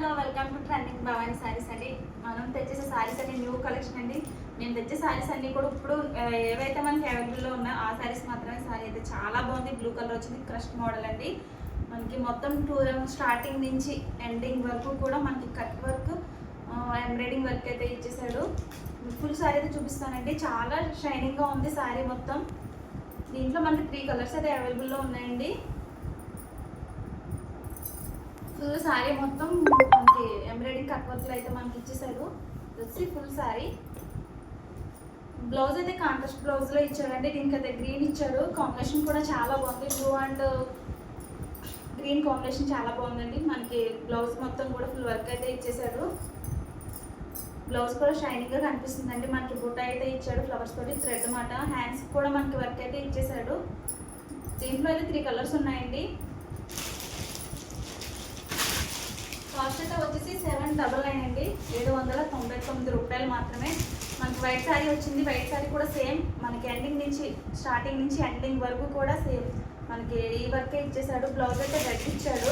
Hello welcome to trending Bhavani saris అండి. మనం తెచ్చేసే శారీస్ అన్ని న్యూ కలెక్షన్ అండి. నేను తెచ్చే శారీస్ అన్ని కూడా ఇప్పుడు ఏవైతే మనకి అవైలబుల్లో ఉన్నాయో ఆ శారీస్ మాత్రమే శారీ అయితే చాలా బాగుంది. బ్లూ కలర్ వచ్చింది క్రష్ మోడల్ అండి. మనకి మొత్తం టూ స్టార్టింగ్ నుంచి ఎండింగ్ వరకు కూడా మనకి కట్ వర్క్ ఎంబ్రాయిడింగ్ వర్క్ అయితే ఇచ్చేసాడు. ఫుల్ శారీ అయితే చూపిస్తానండి. చాలా షైనింగ్గా ఉంది శారీ మొత్తం. దీంట్లో మనకి త్రీ కలర్స్ అయితే అవైలబుల్లో ఉన్నాయండి. ఫుల్ శారీ మొత్తం మనకి ఎంబ్రాయిడింగ్ కట్ అయితే మనకి ఇచ్చేసాడు వచ్చి ఫుల్ శారీ బ్లౌజ్ అయితే కాంట్రాస్ట్ బ్లౌజ్లో ఇచ్చాడండి దీనికి అయితే గ్రీన్ ఇచ్చాడు కాంబినేషన్ కూడా చాలా బాగుంది. బ్లూ అండ్ గ్రీన్ కాంబినేషన్ చాలా బాగుందండి. మనకి బ్లౌజ్ మొత్తం కూడా ఫుల్ వర్క్ అయితే ఇచ్చేసాడు బ్లౌజ్ కూడా షైనింగ్గా కనిపిస్తుందండి. మనకి బుట్ట అయితే ఇచ్చాడు ఫ్లవర్స్ తోటి థ్రెడ్ మాట హ్యాండ్స్ కూడా మనకి వర్క్ అయితే ఇచ్చేసాడు దీంట్లో అయితే త్రీ కలర్స్ ఉన్నాయండి. కాస్ట్ అయితే వచ్చేసి సెవెన్ డబల్ నైన్ అండి. ఏడు వందల తొంభై తొమ్మిది రూపాయలు మాత్రమే. మనకి వైట్ శారీ వచ్చింది. వైట్ శారీ కూడా సేమ్. మనకి ఎండింగ్ నుంచి స్టార్టింగ్ నుంచి ఎండింగ్ వరకు కూడా సేమ్. మనకి ఈ వర్కే ఇచ్చేసాడు. బ్లౌజ్ అయితే రెడ్ ఇచ్చాడు.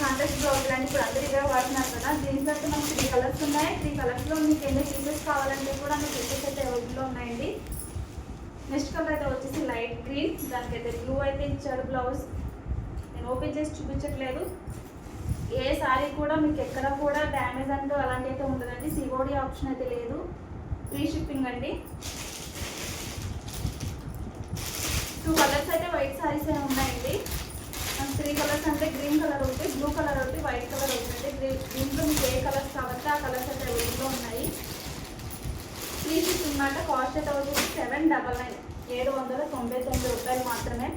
కాంట్రాస్ట్ బ్లౌజ్ అని ఇప్పుడు అందరు ఇవే వాడుతున్నారు కదా. దీంట్లో అయితే మనకి త్రీ కలర్స్ ఉన్నాయి. త్రీ కలర్స్లో మీకు ఎన్ని పీసెస్ కావాలంటే కూడా మీకు పీసెస్ అయితే అవైలబుల్లో ఉన్నాయండి. నెక్స్ట్ కలర్ అయితే వచ్చేసి లైట్ గ్రీన్ దానికైతే బ్లూ అయితే ఇచ్చాడు బ్లౌజ్. నేను ఓపెన్ చేసి చూపించట్లేదు. ఏ సారీ కూడా మీకు ఎక్కడ కూడా డ్యామేజ్ అంటూ అలాంటి అయితే ఉండదండి. సిఓడి ఆప్షన్ అయితే లేదు. ఫ్రీ షిప్పింగ్ అండి. టూ కలర్స్ అయితే వైట్ సారీస్ ఏ ఉన్నాయండి. త్రీ కలర్స్ అంటే గ్రీన్ కలర్ ఒకటి బ్లూ కలర్ ఒకటి వైట్ కలర్ ఒకటి. అంటే గ్రీన్ దీంట్లో మీకు ఏ కలర్స్ కావాలంటే ఆ కలర్స్ అయితే అవైలబుల్లో ఉన్నాయి. ఫ్రీ షిప్పింగ్ మాట కాస్ట్ అయితే అవుతుంది సెవెన్ డబల్ నైన్ ఏడు వందల తొంభై తొమ్మిది రూపాయలు మాత్రమే.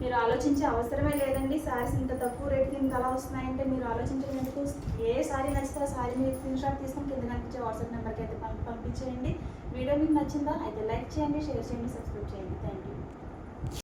మీరు ఆలోచించే అవసరమే లేదండి. సారీస్ ఇంత తక్కువ రేట్కి ఇంత అలా వస్తున్నాయంటే మీరు ఆలోచించేందుకు ఏ సారీ నచ్చితే ఆ సారీ మీరు స్క్రీన్ షాట్ తీసుకుని కింద కనిపించే వాట్సాప్ నెంబర్కి అయితే పంపి పంపించేయండి. వీడియో మీకు నచ్చిందా? అయితే లైక్ చేయండి షేర్ చేయండి సబ్స్క్రైబ్ చేయండి. Thank you